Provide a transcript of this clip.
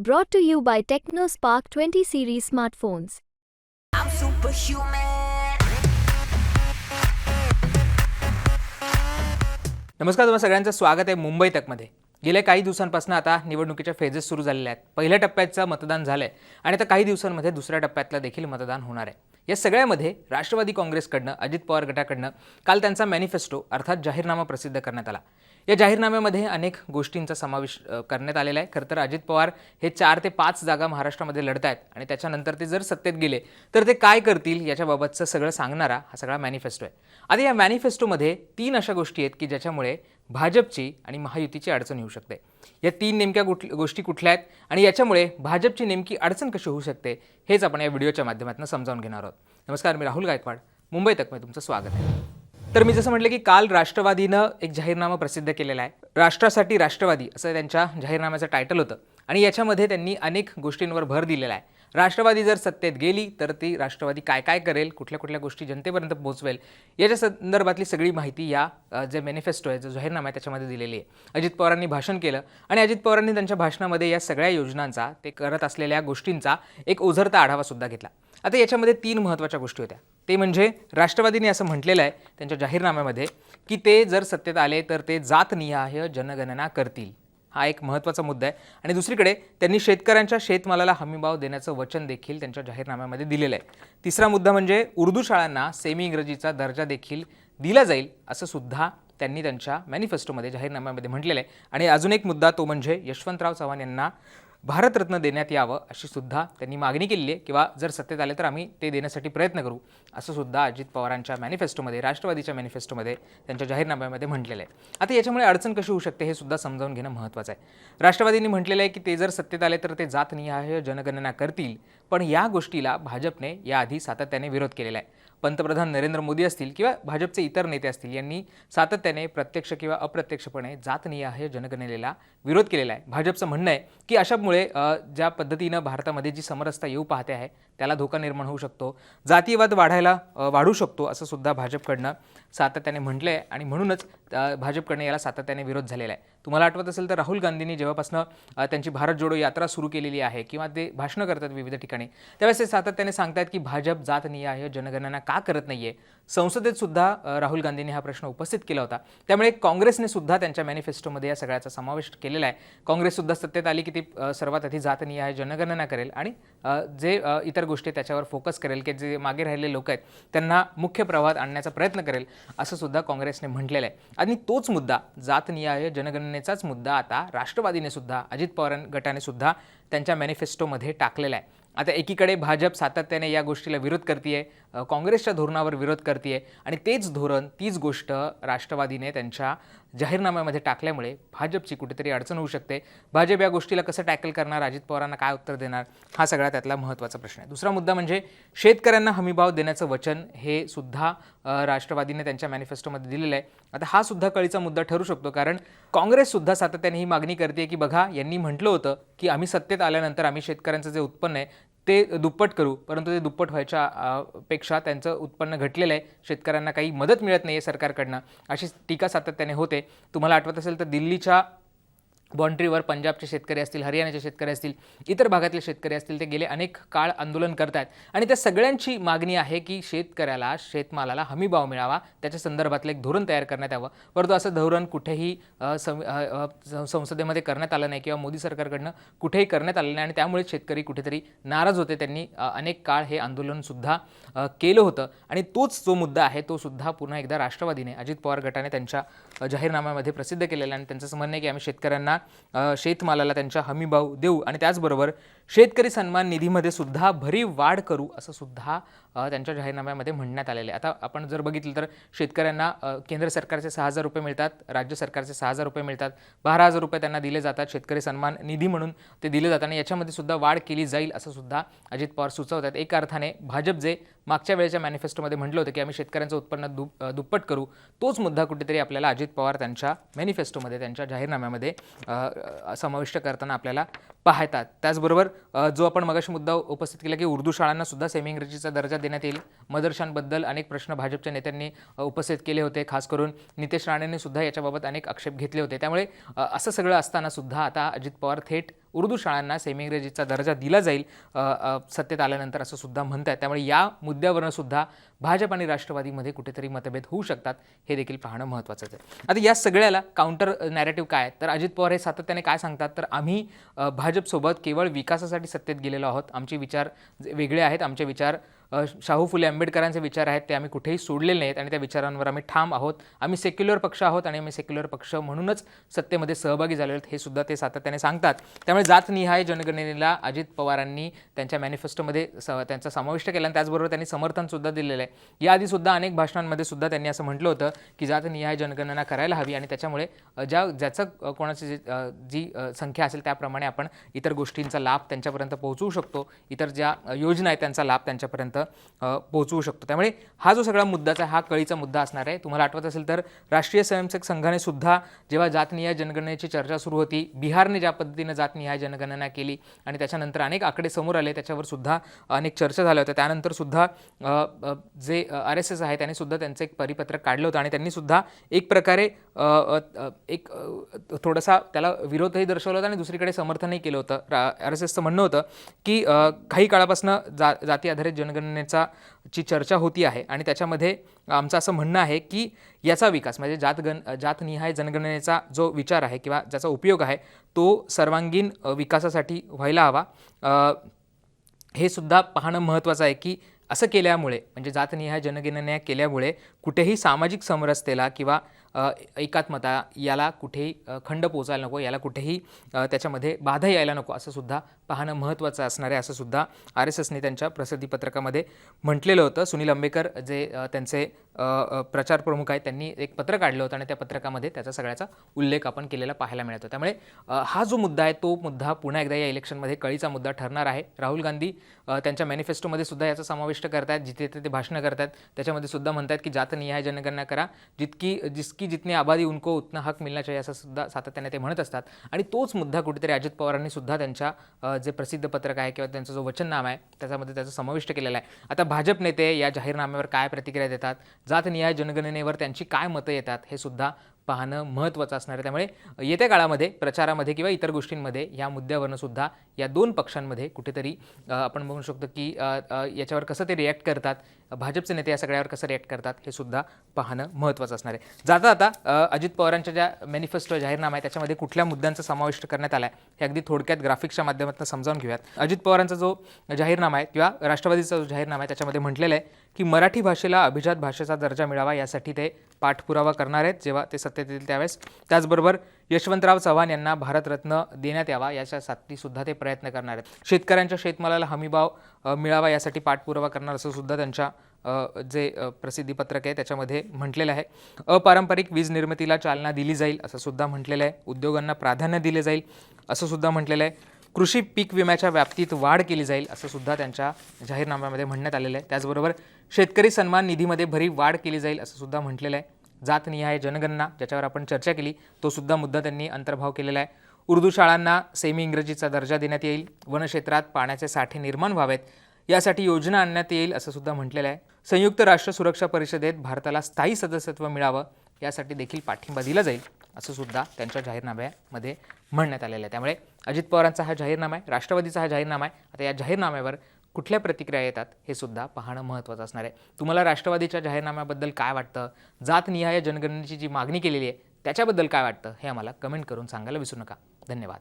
Brought to you by TechnoSpark 20 series smartphones. I'm superhuman. नमस्कार तुम्हा सगळ्यांचं. स्वागत आहे मुंबई तकमध्ये. गेल्या काही दिवसांपासून आता निवडणुकीच्या फेजेस सुरू झालेल्या आहेत. पहिल्या टप्प्याचं मतदान झालंय आणि आता काही दिवसांमध्ये दुसऱ्या टप्प्यातलं देखील मतदान होणार आहे. या सगळ्यामध्ये राष्ट्रवादी काँग्रेसकडनं अजित पवार गटाकडनं काल त्यांचा मॅनिफेस्टो अर्थात जाहीरनामा प्रसिद्ध करण्यात आला. या जाहीरनाम्यामध्ये अनेक गोष्टींचा समावेश करण्यात आलेला आहे. खरं तर अजित पवार हे चार ते पाच जागा महाराष्ट्रामध्ये लढत आहेत आणि त्याच्यानंतर ते जर सत्तेत गेले तर ते काय करतील याच्याबाबतचं सगळं सांगणारा हा सगळा मॅनिफेस्टो आहे. आता या मॅनिफेस्टोमध्ये तीन अशा गोष्टी आहेत की ज्याच्यामुळे भाजपची आणि महायुतीची अडचण येऊ शकते. या तीन नेमक्या कुठ गोष्टी कुठल्या आहेत आणि याच्यामुळे भाजपची नेमकी अडचण कशी होऊ शकते हेच आपण या व्हिडिओच्या माध्यमातून समजावून घेणार आहोत. नमस्कार मी राहुल गायकवाड. मुंबई तकमध्ये तुमचं स्वागत आहे. तर मी जसं म्हटलं की काल राष्ट्रवादीनं एक जाहीरनामा प्रसिद्ध केलेला आहे. राष्ट्रासाठी राष्ट्रवादी असं त्यांच्या जाहीरनाम्याचं टायटल होतं. आणि याच्यामध्ये त्यांनी अनेक गोष्टींवर भर दिलेला आहे. राष्ट्रवादी जर सत्तेत गेली तर ती राष्ट्रवादी काय काय करेल कुठल्या कुठल्या गोष्टी जनतेपर्यंत पोहोचवेल याच्या संदर्भातली सगळी माहिती या जे मॅनिफेस्टो आहे जो जाहीरनामा आहे त्याच्यामध्ये दिलेली आहे. अजित पवारांनी भाषण केलं आणि अजित पवारांनी त्यांच्या भाषणामध्ये या सगळ्या योजनांचा ते करत असलेल्या गोष्टींचा एक ओझरता आढावासुद्धा घेतला. आता याच्यामध्ये तीन महत्त्वाच्या गोष्टी होत्या. ते म्हणजे राष्ट्रवादीने असं म्हटलेलं आहे त्यांच्या जाहीरनाम्यामध्ये की ते जर सत्तेत आले तर ते जातनिहाय जनगणना करतील. हा एक महत्त्वाचा मुद्दा आहे. आणि दुसरीकडे त्यांनी शेतकऱ्यांच्या शेतमालाला हमीभाव देण्याचं वचन देखील त्यांच्या जाहीरनाम्यामध्ये दिलेलं आहे. तिसरा मुद्दा म्हणजे उर्दू शाळांना सेमी इंग्रजीचा दर्जा देखील दिला जाईल असं सुद्धा त्यांनी त्यांच्या मॅनिफेस्टोमध्ये जाहीरनाम्यामध्ये म्हटलेलं आहे. आणि अजून एक मुद्दा तो म्हणजे यशवंतराव चव्हाण यांना भारतरत्न देण्यात यावं अशी सुद्धा त्यांनी मागणी केलेली आहे. किंवा जर सत्तेत आले तर आम्ही ते देण्यासाठी प्रयत्न करू असं सुद्धा अजित पवारांच्या मॅनिफेस्टोमध्ये राष्ट्रवादीच्या मॅनिफेस्टोमध्ये त्यांच्या जाहीरनाम्यामध्ये म्हटलेलं आहे. आता याच्यामुळे अडचण कशी होऊ शकते हे सुद्धा समजावून घेणं महत्त्वाचं आहे. राष्ट्रवादींनी म्हटलेलं आहे की ते जर सत्तेत आले तर ते जातनिहाय जनगणना करतील पण या गोष्टीला भाजपने याआधी सातत्याने विरोध केलेला आहे. पंतप्रधान नरेंद्र मोदी असतील किंवा भाजपचे इतर नेते असतील यांनी सातत्याने प्रत्यक्ष किंवा अप्रत्यक्षपणे जातनिहाय जनगणनेला विरोध केलेला आहे. भाजपचं म्हणणं आहे की अशामुळे ज्या पद्धतीनं भारतामध्ये जी समरसता येऊ पाहते आहे त्याला धोका निर्माण होऊ शकतो जातीयवाद वाढायला वाढू शकतो असं सुद्धा भाजपकडनं सातत्याने म्हटलं आहे आणि म्हणूनच भाजपकडनं याला सातत्याने विरोध झालेला आहे. तुम्हाला आठवत असेल तर राहुल गांधींनी जेव्हापासून त्यांची भारत जोडो यात्रा सुरू केलेली आहे किंवा ते भाषणं करतात विविध ठिकाणी त्यावेळेस ते सातत्याने सांगतात की भाजप जातनिहाय जनगणना का करत नाहीये. संसदेत सुद्धा राहुल गांधींनी हा प्रश्न उपस्थित केला होता. त्यामुळे काँग्रेसने सुद्धा त्यांच्या मॅनिफेस्टोमध्ये या सगळ्याचा समावेश केलेला आहे. काँग्रेस सुद्धा सत्तेत आली की ती सर्वात आधी जातनिहाय जनगणना करेल आणि जे इतर गोष्टी त्याच्यावर फोकस करेल की जे मागे राहिलेले लोक आहेत त्यांना मुख्य प्रवाहात आणण्याचा प्रयत्न करेल असं सुद्धा काँग्रेसने म्हटलेलं आहे. आणि तोच मुद्दा जातनिहाय जनगणनेचाच मुद्दा आता राष्ट्रवादीने सुद्धा अजित पवार गटाने सुद्धा त्यांच्या मॅनिफेस्टोमध्ये टाकलेला आहे. आता एकीकडे भाजप सातत्याने या गोष्टीला विरोध करते काँग्रेसच्या धोरणावर विरोध करते आणि तेच धोरण तीच गोष्ट राष्ट्रवादीने त्यांच्या जाहीरनाम्यामध्ये टाकल्यामुळे भाजपची कुठेतरी अडचण होऊ शकते. भाजप या गोष्टीला कसं टॅकल करणार? अजित पवारांना काय उत्तर देणार? हा सगळा त्यातला महत्त्वाचा प्रश्न आहे. दुसरा मुद्दा म्हणजे शेतकऱ्यांना हमीभाव देण्याचं वचन हे सुद्धा राष्ट्रवादीने त्यांच्या मॅनिफेस्टोमध्ये दिलेलं आहे. आता हा सुद्धा कळीचा मुद्दा ठरू शकतो कारण काँग्रेससुद्धा सातत्याने ही मागणी करते की बघा यांनी म्हटलं होतं की आम्ही सत्तेत आल्यानंतर आम्ही शेतकऱ्यांचं जे उत्पन्न आहे ते दुप्पट करू परंतु ते दुप्पट व्हायच्या पेक्षा त्यांचं उत्पन्न घटलेलं आहे. शेतकऱ्यांना काही मदत मिळत नाही आहे सरकारकडनं. अशी टीका सातत्याने होते. तुम्हाला आठवत असेल तर दिल्लीच्या बाँड्रीवर पंजाबचे शेतकरी असतील हरियाणाचे शेतकरी असतील इतर भागातले शेतकरी असतील ते गेले अनेक काळ आंदोलन करत आहेत आणि त्या सगळ्यांची मागणी आहे की शेतकऱ्याला शेतमालाला हमीभाव मिळावा त्याच्या संदर्भातलं एक धोरण तयार करण्यात यावं. परंतु असं धोरण कुठेही सं- संसदेमध्ये करण्यात आलं नाही किंवा मोदी सरकारकडनं कुठेही करण्यात आलं नाही आणि त्यामुळे शेतकरी कुठेतरी नाराज होते. त्यांनी अनेक काळ हे आंदोलनसुद्धा केलं होतं. आणि तोच जो मुद्दा आहे तो सुद्धा पुन्हा एकदा राष्ट्रवादीने अजित पवार गटाने त्यांच्या जाहीरनाम्यामध्ये प्रसिद्ध केलेलं आहे आणि त्यांचं म्हणणं आहे की आम्ही शेतकऱ्यांना शेतमालाला त्यांच्या हमीभाव देऊ आणि त्याचबरोबर शेतकरी सन्मान निधीमध्ये सुद्धा भरीव वाढ करू असं सुद्धा त्यांच्या जाहीरनाम्यामध्ये म्हणण्यात आलेलं आहे. आता आपण जर बघितलं तर शेतकऱ्यांना केंद्र सरकारचे सहा हजार रुपये मिळतात राज्य सरकारचे सहा हजार रुपये मिळतात बारा हजार रुपये त्यांना दिले जातात शेतकरी सन्मान निधी म्हणून ते दिले जातात आणि याच्यामध्ये सुद्धा वाढ केली जाईल असं सुद्धा अजित पवार सुचवतात. एका अर्थाने भाजप जे मागच्या वेळेच्या मॅनिफेस्टोमध्ये म्हटलं होतं की आम्ही शेतकऱ्यांचं उत्पन्न दु दुप्पट करू. तोच मुद्दा कुठेतरी आपल्याला अजित पवार त्यांच्या मॅनिफेस्टोमध्ये त्यांच्या जाहीरनाम्यामध्ये समाविष्ट करताना आपल्याला पाहतात. त्याचबरोबर जो आपण मगाशी मुद्दा उपस्थित केला की उर्दू शाळांना सुद्धा सेमी इंग्रजीचा दर्जा देण्यात येईल. मदरशांबद्दल अनेक प्रश्न भाजपच्या नेत्यांनी उपस्थित केले होते. खास करून नितेश राणेंनी सुद्धा याच्याबाबत अनेक आक्षेप घेतले होते. त्यामुळे असं सगळं असताना सुद्धा आता अजित पवार थेट उर्दू शाळांना सेमी इंग्रजीचा दर्जा दिला जाईल सत्तेत आल्यानंतर असं सुद्धा म्हणत आहेत त्यामुळे या मुद्द्यावरनं सुद्धा भाजप आणि राष्ट्रवादीमध्ये कुठेतरी मतभेद होऊ शकतात हे देखील पाहणं महत्त्वाचं आहे. आता या सगळ्याला काउंटर नॅरेटिव्ह काय तर अजित पवार हे सातत्याने काय सांगतात? तर आम्ही भाजपसोबत केवळ विकासासाठी सत्तेत गेलेलो आहोत. आमचे विचार जे वेगळे आहेत. आमचे विचार शाहू फुले आंबेडकरांचे विचार आहेत ते आम्ही कुठेही सोडलेले नाहीत आणि त्या विचारांवर आम्ही ठाम आहोत. आम्ही सेक्युलर पक्ष आहोत आणि आम्ही सेक्युलर पक्ष म्हणूनच सत्तेमध्ये सहभागी झालेलो आहेत हे सुद्धा ते सातत्याने सांगतात. त्यामुळे जातनिहाय जनगणनेला अजित पवारांनी त्यांच्या मॅनिफेस्टोमध्ये स त्यांचा समाविष्ट केला आणि त्याचबरोबर त्यांनी समर्थनसुद्धा दिलेलं आहे. याआधी सुद्धा अनेक भाषणांमध्ये सुद्धा त्यांनी असं म्हटलं होतं की जातनिहाय जनगणना करायला हवी आणि त्याच्यामुळे ज्या ज्याचं कोणाची जी जी संख्या असेल त्याप्रमाणे आपण इतर गोष्टींचा लाभ त्यांच्यापर्यंत पोहोचवू शकतो. इतर ज्या योजना आहेत त्यांचा लाभ त्यांच्यापर्यंत पोहोचवू शकतो. त्यामुळे हा जो सगळा मुद्दाचा आहे, हा कळीचा मुद्दा असणार आहे. तुम्हाला आठवत असेल तर राष्ट्रीय स्वयंसेवक संघाने सुद्धा जेव्हा जातनिहाय जनगणनेची चर्चा सुरू होती बिहारने ज्या पद्धतीनं जातनिहाय जनगणना केली आणि त्याच्यानंतर अनेक आकडे समोर आले त्याच्यावर सुद्धा अनेक चर्चा झाल्या होत्या. त्यानंतर सुद्धा जे आर एस एस आहे त्यांनी सुद्धा त्यांचं एक परिपत्रक काढलं होतं आणि त्यांनी सुद्धा एक प्रकारे एक थोडासा त्याला विरोधही दर्शवला होता आणि दुसरीकडे समर्थनही केलं होतं. आर एस एसचं म्हणणं होतं की काही काळापासून जा जाती आधारित जनगणनेचा ची चर्चा होती आहे आणि त्याच्यामध्ये आमचं असं म्हणणं आहे की याचा विकास म्हणजे जातगण जातनिहाय जनगणनेचा जो विचार आहे किंवा ज्याचा उपयोग आहे तो सर्वांगीण विकासासाठी व्हायला हवा. हे सुद्धा पाहणं महत्त्वाचं आहे की असं केल्यामुळे म्हणजे जातनिहाय जनगणना केल्यामुळे कुठेही सामाजिक समरसतेला किंवा एकात्मता याला कुठेही खंड पोचायला नको याला कुठेही त्याच्यामध्ये बाधा यायला नको असं सुद्धा पाहणं महत्त्वाचं असणार आहे असं सुद्धा आर एस एसने त्यांच्या प्रसिद्धीपत्रकामध्ये म्हटलेलं होतं. सुनील आंबेकर जे त्यांचे प्रचार प्रमुख आहेत त्यांनी एक पत्र काढलं होतं आणि त्या पत्रकामध्ये त्याचा सगळ्याचा उल्लेख आपण केलेला पाहायला मिळतो. त्यामुळे हा जो मुद्दा आहे तो मुद्दा पुन्हा एकदा या इलेक्शनमध्ये कळीचा मुद्दा ठरणार आहे. राहुल गांधी त्यांच्या मॅनिफेस्टोमध्ये सुद्धा याचा समाविष्ट करतात जिथे ते भाषणं करतात त्याच्यामध्ये सुद्धा म्हणतात की जातनिहाय जनगणना करा. जितकी जिसकी जितनी आबादी उनको उतना हक मिळणार चाहिए असं सुद्धा सातत्याने ते म्हणत असतात. आणि तोच मुद्दा कुठेतरी अजित पवारांनी सुद्धा त्यांच्या जे प्रसिद्ध पत्रक आहे किंवा त्यांचा जो वचननामा आहे त्याच्यामध्ये त्याचा समाविष्ट केलेला आहे. आता भाजप नेते या जाहीरनाम्यावर काय प्रतिक्रिया देतात? जातनिहाय जनगणनेवर त्यांची काय मतं येतात हे सुद्धा पाहणं महत्त्वाचं असणार आहे. त्यामुळे येत्या काळामध्ये प्रचारामध्ये किंवा इतर गोष्टींमध्ये या मुद्द्यावरनं सुद्धा या दोन पक्षांमध्ये कुठेतरी आपण बघू शकतो की याच्यावर कसं ते रिॲक्ट करतात भाजपचे नेते या सगळ्यावर कसं रिॲक्ट करतात हे सुद्धा पाहणं महत्त्वाचं असणार आहे. जाता आता अजित पवारांच्या ज्या मॅनिफेस्टो जाहीरनामा आहे त्याच्यामध्ये कुठल्या मुद्द्यांचा समाविष्ट करण्यात आला आहे हे अगदी थोडक्यात ग्राफिक्सच्या माध्यमातून समजावून घेऊयात. अजित पवारांचा जो जाहीरनामा आहे किंवा राष्ट्रवादीचा जो जाहीरनामा आहे त्याच्यामध्ये म्हटलेलं आहे की मराठी भाषेला अभिजात भाषेचा दर्जा मिळावा यासाठी ते पाठपुरावा करणार आहेत जेव्हा ते सत्तेत येतील त्यावेळेस. त्याचबरोबर यशवंतराव चव्हाण यांना भारतरत्न देण्यात यावा याच्यासाठी सुद्धा ते प्रयत्न करणार आहेत. शेतकऱ्यांच्या शेतमालाला हमीभाव मिळावा यासाठी पाठपुरावा करणार असं सुद्धा त्यांच्या जे प्रसिद्धीपत्रक आहे त्याच्यामध्ये म्हटलेलं आहे. अपारंपरिक वीज निर्मितीला चालना दिली जाईल असं सुद्धा म्हटलेलं आहे. उद्योगांना प्राधान्य दिले जाईल असं सुद्धा म्हटलेलं आहे. कृषी पीक विम्याच्या व्याप्तीत वाढ केली जाईल असं सुद्धा त्यांच्या जाहीरनाम्यामध्ये म्हणण्यात आलेलं आहे. त्याचबरोबर शेतकरी सन्मान निधीमध्ये भरीव वाढ केली जाईल असं सुद्धा म्हटलेलं आहे. जातनिहाय जनगणना ज्याच्यावर आपण चर्चा केली तो सुद्धा मुद्दा त्यांनी अंतर्भाव केलेला आहे. उर्दू शाळांना सेमी इंग्रजीचा दर्जा देण्यात येईल. वनक्षेत्रात पाण्याचे साठे निर्माण व्हावेत. यासाठी योजना आणण्यात येईल असं सुद्धा म्हटलेलं आहे. संयुक्त राष्ट्र सुरक्षा परिषदेत भारताला स्थायी सदस्यत्व मिळावं यासाठी देखील पाठिंबा दिला जाईल असं सुद्धा त्यांच्या जाहीरनाम्यामध्ये म्हणण्यात आलेलं आहे. त्यामुळे अजित पवारांचा हा जाहीरनामा आहे राष्ट्रवादीचा हा जाहीरनामा आहे. आता या जाहीरनाम्यावर कुठल्या प्रतिक्रिया येतात हे सुद्धा पाहणं महत्त्वाचं असणार आहे. तुम्हाला राष्ट्रवादीच्या जाहीरनाम्याबद्दल काय वाटतं? जातनिहाय जनगणनेची जी मागणी केलेली आहे त्याच्याबद्दल काय वाटतं? हे आम्हाला कमेंट करून सांगायला विसरू नका. धन्यवाद.